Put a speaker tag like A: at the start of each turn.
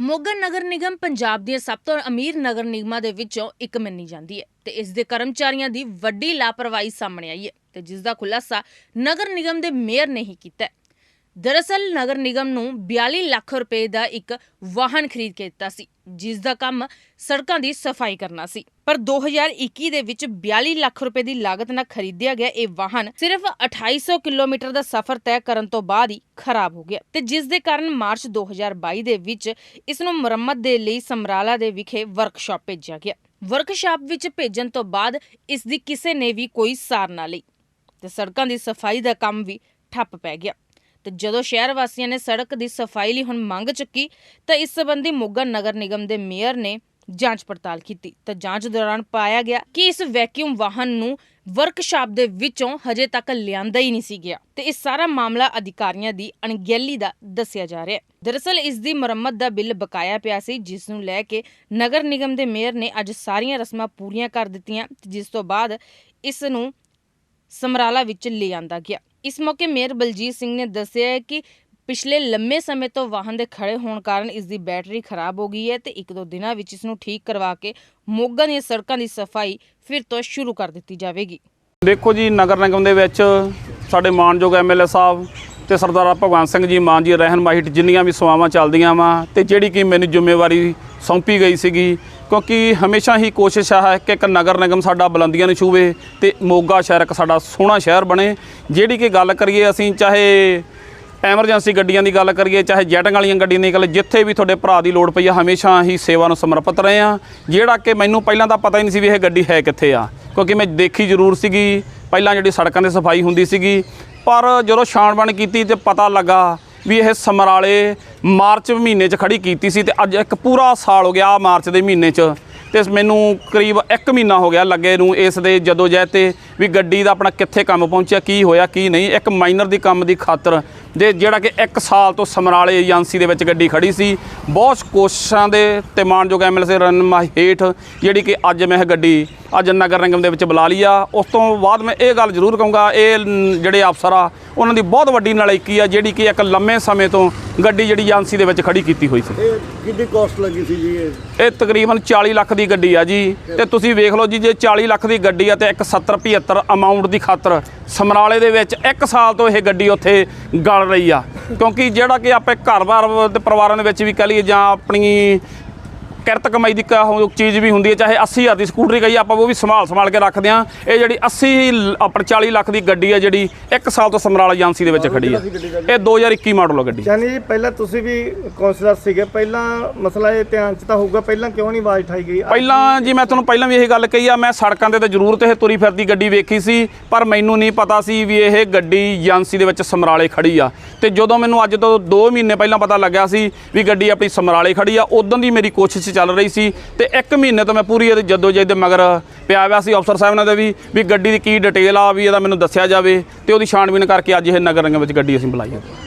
A: ਮੋਗਾ ਨਗਰ ਨਿਗਮ ਪੰਜਾਬ ਦੀਆਂ ਸਭ ਤੋਂ ਅਮੀਰ ਨਗਰ ਨਿਗਮਾਂ ਦੇ ਵਿੱਚੋਂ ਇੱਕ ਮੰਨੀ ਜਾਂਦੀ ਹੈ ਤੇ ਇਸ ਦੇ ਕਰਮਚਾਰੀਆਂ ਦੀ ਵੱਡੀ ਲਾਪਰਵਾਹੀ ਸਾਹਮਣੇ ਆਈ ਹੈ ਤੇ ਜਿਸ ਦਾ ਖੁਲਾਸਾ ਨਗਰ ਨਿਗਮ ਦੇ ਮੇਅਰ ਨੇ ਹੀ ਕੀਤਾ ਦਰਅਸਲ ਨਗਰ ਨਿਗਮ ਨੂੰ 42 ਲੱਖ ਰੁਪਏ ਦਾ ਇੱਕ ਵਾਹਨ ਖਰੀਦ ਕੇ ਦਿੱਤਾ ਸੀ, ਜਿਸ ਦਾ ਕੰਮ ਸੜਕਾਂ ਦੀ ਸਫ਼ਾਈ ਕਰਨਾ ਸੀ। ਪਰ 2021 ਦੇ ਵਿੱਚ 42 ਲੱਖ ਰੁਪਏ ਦੀ ਲਾਗਤ ਨਾਲ ਖਰੀਦਿਆ ਗਿਆ ਇਹ ਵਾਹਨ ਸਿਰਫ 2800 ਕਿਲੋਮੀਟਰ ਦਾ ਸਫ਼ਰ ਤੈਅ ਕਰਨ ਤੋਂ ਬਾਅਦ ਹੀ ਖਰਾਬ ਹੋ ਗਿਆ ਤੇ ਜਿਸ ਦੇ ਕਾਰਨ ਮਾਰਚ 2022 ਦੇ ਵਿੱਚ ਇਸ ਨੂੰ ਮੁਰੰਮਤ ਦੇ ਲਈ ਸਮਰਾਲਾ ਦੇ ਵਿਖੇ ਵਰਕਸ਼ਾਪ ਭੇਜਿਆ ਗਿਆ। ਵਰਕਸ਼ਾਪ ਵਿੱਚ ਭੇਜਣ ਤੋਂ ਬਾਅਦ ਇਸ ਦੀ ਕਿਸੇ ਨੇ ਵੀ ਕੋਈ ਸਾਰ ਨਾ ਲਈ ਤੇ ਸੜਕਾਂ ਦੀ ਸਫ਼ਾਈ ਦਾ ਕੰਮ ਵੀ ਠੱਪ ਪੈ ਗਿਆ। ਤੇ ਜਦੋਂ ਸ਼ਹਿਰ ਵਾਸੀਆਂ ਨੇ ਸੜਕ ਦੀ ਸਫ਼ਾਈ ਲਈ ਹੁਣ ਮੰਗ ਚੁੱਕੀ, ਤਾਂ ਇਸ ਸੰਬੰਧੀ ਮੋਗਾ ਨਗਰ ਨਿਗਮ ਦੇ ਮੇਅਰ ਨੇ ਜਾਂਚ ਪੜਤਾਲ ਕੀਤੀ। ਤਾਂ ਜਾਂਚ ਦੌਰਾਨ ਪਾਇਆ ਗਿਆ ਕਿ ਇਸ ਵੈਕਿਊਮ ਵਾਹਨ ਨੂੰ ਵਰਕਸ਼ਾਪ ਦੇ ਵਿੱਚੋਂ ਹਜੇ ਤੱਕ ਲਿਆਂਦਾ ਹੀ ਨਹੀਂ ਸੀ ਗਿਆ ਤੇ ਇਹ ਸਾਰਾ ਮਾਮਲਾ ਅਧਿਕਾਰੀਆਂ ਦੀ ਅਣਗਹਿਲੀ ਦਾ ਦੱਸਿਆ ਜਾ ਰਿਹਾ ਹੈ। ਦਰਅਸਲ ਇਸ ਦੀ ਮੁਰੰਮਤ ਦਾ ਬਿੱਲ ਬਕਾਇਆ ਪਿਆ ਸੀ, ਜਿਸ ਨੂੰ ਲੈ ਕੇ ਨਗਰ ਨਿਗਮ ਦੇ ਮੇਅਰ ਨੇ ਅੱਜ ਸਾਰੀਆਂ ਰਸਮਾਂ ਪੂਰੀਆਂ ਕਰ ਦਿੱਤੀਆਂ, ਜਿਸ ਤੋਂ ਬਾਅਦ ਇਸ ਨੂੰ ਸਮਰਾਲਾ ਵਿੱਚ ਲਿਆਂਦਾ ਗਿਆ। ਇਸ ਮੌਕੇ ਮੇਅਰ ਬਲਜੀਤ ਸਿੰਘ ਨੇ ਦੱਸਿਆ ਹੈ ਕਿ ਪਿਛਲੇ ਲੰਮੇ ਸਮੇਂ ਤੋਂ ਵਾਹਨ ਦੇ ਖੜੇ ਹੋਣ ਕਾਰਨ ਇਸ ਦੀ ਬੈਟਰੀ ਖਰਾਬ ਹੋ ਗਈ ਹੈ ਤੇ ਇੱਕ ਦੋ ਦਿਨਾਂ ਵਿੱਚ ਇਸ ਨੂੰ ਠੀਕ ਕਰਵਾ ਕੇ ਮੋਗਾ ਦੀਆਂ ਸੜਕਾਂ ਦੀ ਸਫ਼ਾਈ ਫਿਰ ਤੋਂ ਸ਼ੁਰੂ ਕਰ ਦਿੱਤੀ ਜਾਵੇਗੀ।
B: ਦੇਖੋ ਜੀ, ਨਗਰ ਨਿਗਮ ਦੇ ਵਿੱਚ ਸਾਡੇ ਮਾਨਯੋਗ ਐਮਐਲਏ ਸਾਹਿਬ ਤੇ ਸਰਦਾਰ ਭਗਵੰਤ ਸਿੰਘ ਜੀ ਮਾਨ ਜੀ ਰਹਿਨਮਾਈ ਹੇਠ ਜਿੰਨੀਆਂ ਵੀ ਸੇਵਾਵਾਂ ਚੱਲਦੀਆਂ ਵਾ ਤੇ ਜਿਹੜੀ ਕਿ ਮੈਨੂੰ ਜ਼ਿੰਮੇਵਾਰੀ ਸੌਂਪੀ ਗਈ ਸੀਗੀ। ਕਿਉਂਕਿ ਹਮੇਸ਼ਾ ਹੀ ਕੋਸ਼ਿਸ਼ ਹੈ ਕਿ ਇੱਕ ਨਗਰ ਨਿਗਮ ਸਾਡਾ ਬੁਲੰਦੀਆਂ ਨੂੰ ਛੂਵੇ ਤੇ ਮੋਗਾ ਸ਼ਹਿਰ ਇੱਕ ਸਾਡਾ ਸੋਹਣਾ ਸ਼ਹਿਰ ਬਣੇ। ਜਿਹੜੀ ਕਿ ਗੱਲ ਕਰੀਏ ਅਸੀਂ, ਚਾਹੇ ਐਮਰਜੈਂਸੀ ਗੱਡੀਆਂ ਦੀ ਗੱਲ ਕਰੀਏ, ਚਾਹੇ ਜੈਟਿੰਗ ਵਾਲੀਆਂ ਗੱਡੀਆਂ ਦੀ ਗੱਲ, ਜਿੱਥੇ ਵੀ ਤੁਹਾਡੇ ਭਰਾ ਦੀ ਲੋੜ ਪਈ ਆ, ਹਮੇਸ਼ਾ ਹੀ ਸੇਵਾ ਨੂੰ ਸਮਰਪਿਤ ਰਹੇ ਆ। ਜਿਹੜਾ ਕਿ ਮੈਨੂੰ ਪਹਿਲਾਂ ਤਾਂ ਪਤਾ ਹੀ ਨਹੀਂ ਸੀ ਵੀ ਇਹ ਗੱਡੀ ਹੈ ਕਿੱਥੇ ਆ। ਕਿਉਂਕਿ ਮੈਂ ਦੇਖੀ ਜ਼ਰੂਰ ਸੀਗੀ, ਪਹਿਲਾਂ ਜਿਹੜੀ ਸੜਕਾਂ ਦੀ ਸਫ਼ਾਈ ਹੁੰਦੀ ਸੀਗੀ, ਪਰ ਜਦੋਂ ਛਾਣਬਣ ਕੀਤੀ ਤੇ ਪਤਾ ਲੱਗਾ ਵੀ ਇਹ ਸਮਰਾਲੇ ਮਾਰਚ ਮਹੀਨੇ 'ਚ ਖੜੀ ਕੀਤੀ ਸੀ ਤੇ ਅੱਜ ਇੱਕ ਪੂਰਾ ਸਾਲ ਹੋ ਗਿਆ ਮਾਰਚ ਦੇ ਮਹੀਨੇ 'ਚ ਤੇ ਮੈਨੂੰ ਕਰੀਬ 1 ਮਹੀਨਾ ਹੋ ਗਿਆ ਲੱਗੇ ਨੂੰ ਇਸ ਦੇ ਜਦੋਂ ਜੈ ਤੇ ਵੀ ਗੱਡੀ ਦਾ ਆਪਣਾ ਕਿੱਥੇ ਕੰਮ ਪਹੁੰਚਿਆ, ਕੀ ਹੋਇਆ, ਕੀ ਨਹੀਂ, ਇੱਕ ਮਾਈਨਰ ਦੀ ਕੰਮ ਦੀ ਖਾਤਰ ਦੇ ਜਿਹੜਾ ਕਿ 1 ਸਾਲ ਤੋਂ ਸਮਰਾਲੇ ਏਜੰਸੀ ਦੇ ਵਿੱਚ ਗੱਡੀ ਖੜੀ ਸੀ। ਬਹੁਤ ਕੋਸ਼ਿਸ਼ਾਂ ਦੇ ਤੇ ਮਾਨਯੋਗ ਐਮਐਲਏ ਰਨਮਾ ਹੇਠ ਜਿਹੜੀ ਕਿ ਅੱਜ ਮੈਂ ਇਹ ਗੱਡੀ ਅੱਜ ਨਗਰ ਨਿਗਮ ਦੇ ਵਿੱਚ ਬੁਲਾ ਲਈ ਆ। ਉਸ ਤੋਂ ਬਾਅਦ ਮੈਂ ਇਹ ਗੱਲ ਜ਼ਰੂਰ ਕਹੂੰਗਾ, ਇਹ ਜਿਹੜੇ ਅਫਸਰ ਆ ਉਹਨਾਂ ਦੀ ਬਹੁਤ ਵੱਡੀ ਨਲਾਇਕੀ ਆ ਜਿਹੜੀ ਕਿ ਇੱਕ ਲੰਮੇ ਸਮੇਂ ਤੋਂ ਗੱਡੀ ਜਿਹੜੀ ਏਜੰਸੀ ਦੇ ਵਿੱਚ ਖੜੀ ਕੀਤੀ ਹੋਈ ਸੀ।
C: ਇਹ ਕਿੰਨੀ ਕਾਸਟ ਲੱਗੀ ਸੀ ਜੀ ਇਹ?
B: ਇਹ ਤਕਰੀਬਨ 40 ਲੱਖ ਦੀ ਗੱਡੀ ਆ ਜੀ। ਤੇ ਤੁਸੀਂ ਵੇਖ ਲਓ ਜੀ ਜੇ 40 ਲੱਖ ਦੀ ਗੱਡੀ ਆ ਤੇ ਇੱਕ 70 75 ਅਮਾਉਂਟ ਦੀ ਖਾਤਰ ਸਮਰਾਲੇ ਦੇ ਵਿੱਚ ਇੱਕ ਸਾਲ ਤੋਂ ਇਹ ਗੱਡੀ ਉੱਥੇ ਗਲ ਰਹੀ ਆ। ਕਿਉਂਕਿ ਜਿਹੜਾ ਕਿ ਆਪਣੇ ਘਰ-ਬਾਰ ਤੇ ਪਰਿਵਾਰਾਂ ਦੇ ਵਿੱਚ ਵੀ ਕਹ ਲਈਏ ਜਾਂ ਆਪਣੀ ਕਿਰਤ ਕਮਾਈ ਦੀ ਚੀਜ਼ ਵੀ ਹੁੰਦੀ ਹੈ ਚਾਹੇ 80000 ਦੀ ਸਕੂਟਰੀ ਕਹੀ ਆਪਾਂ ਉਹ ਵੀ ਸੰਭਾਲ ਸੰਭਾਲ ਕੇ ਰੱਖਦੇ ਆ ਇਹ ਜਿਹੜੀ 80 ਲ- ਆਪਣੀ 40 ਲੱਖ ਦੀ ਗੱਡੀ ਆ ਜਿਹੜੀ ਇੱਕ ਸਾਲ ਤੋਂ ਸਮਰਾਲਾ ਏਜੰਸੀ ਦੇ ਵਿੱਚ ਖੜੀ ਆ ਇਹ 2021 ਮਾਡਲ ਆ ਗੱਡੀ।
C: ਜਾਨੀ ਜੀ ਪਹਿਲਾਂ ਤੁਸੀਂ ਵੀ ਕਾਉਂਸਲਰ ਸੀਗੇ ਪਹਿਲਾਂ ਮਸਲਾ ਇਹ ਧਿਆਨ ਚ ਤਾਂ ਹੋਊਗਾ ਪਹਿਲਾਂ ਕਿਉਂ ਨਹੀਂ ਆਵਾਜ਼ ਉਠਾਈ ਗਈ?
B: ਪਹਿਲਾਂ ਜੀ ਮੈਂ ਤੁਹਾਨੂੰ ਪਹਿਲਾਂ ਵੀ ਇਹ ਗੱਲ ਕਹੀ ਆ ਮੈਂ ਸੜਕਾਂ ਤੇ ਤਾਂ ਜ਼ਰੂਰ ਤੇ ਇਹ ਤੁਰੀ ਫਿਰਦੀ ਗੱਡੀ ਵੇਖੀ ਸੀ ਪਰ ਮੈਨੂੰ ਨਹੀਂ ਪਤਾ ਸੀ ਵੀ ਇਹ ਗੱਡੀ ਏਜੰਸੀ ਦੇ ਵਿੱਚ ਸਮਰਾਲੇ ਖੜੀ ਆ। ਤੇ ਜਦੋਂ ਮੈਨੂੰ ਅੱਜ ਤੋਂ 2 ਮਹੀਨੇ ਪਹਿਲਾਂ ਪਤਾ ਲੱਗਿਆ ਸੀ ਵੀ ਗੱਡੀ ਆਪਣੀ ਸਮਰਾਲੇ ਖੜੀ ਆ ਉਦੋਂ ਦੀ ਮੇਰੀ ਕੋਸ਼ਿਸ਼ ਚੱਲ ਰਹੀ ਸੀ ਤੇ 1 ਮਹੀਨੇ ਤੋਂ ਮੈਂ ਪੂਰੀ ਇਹਦੀ ਜੱਦੋ ਜਹਿਦ ਦੇ ਮਗਰ ਪਿਆ ਹੋਇਆ ਸੀ ਅਫਸਰ ਸਾਹਿਬ ਨਾਲ ਦੇ ਵੀ ਵੀ ਗੱਡੀ ਦੀ ਕੀ ਡਿਟੇਲ ਆ, ਵੀ ਇਹਦਾ ਮੈਨੂੰ ਦੱਸਿਆ ਜਾਵੇ ਤੇ ਉਹਦੀ ਛਾਣਬੀਨ ਕਰਕੇ ਅੱਜ ਇਹ ਨਗਰ ਨਿਗਮ ਵਿੱਚ ਗੱਡੀ ਅਸੀਂ ਬੁਲਾਈ ਆ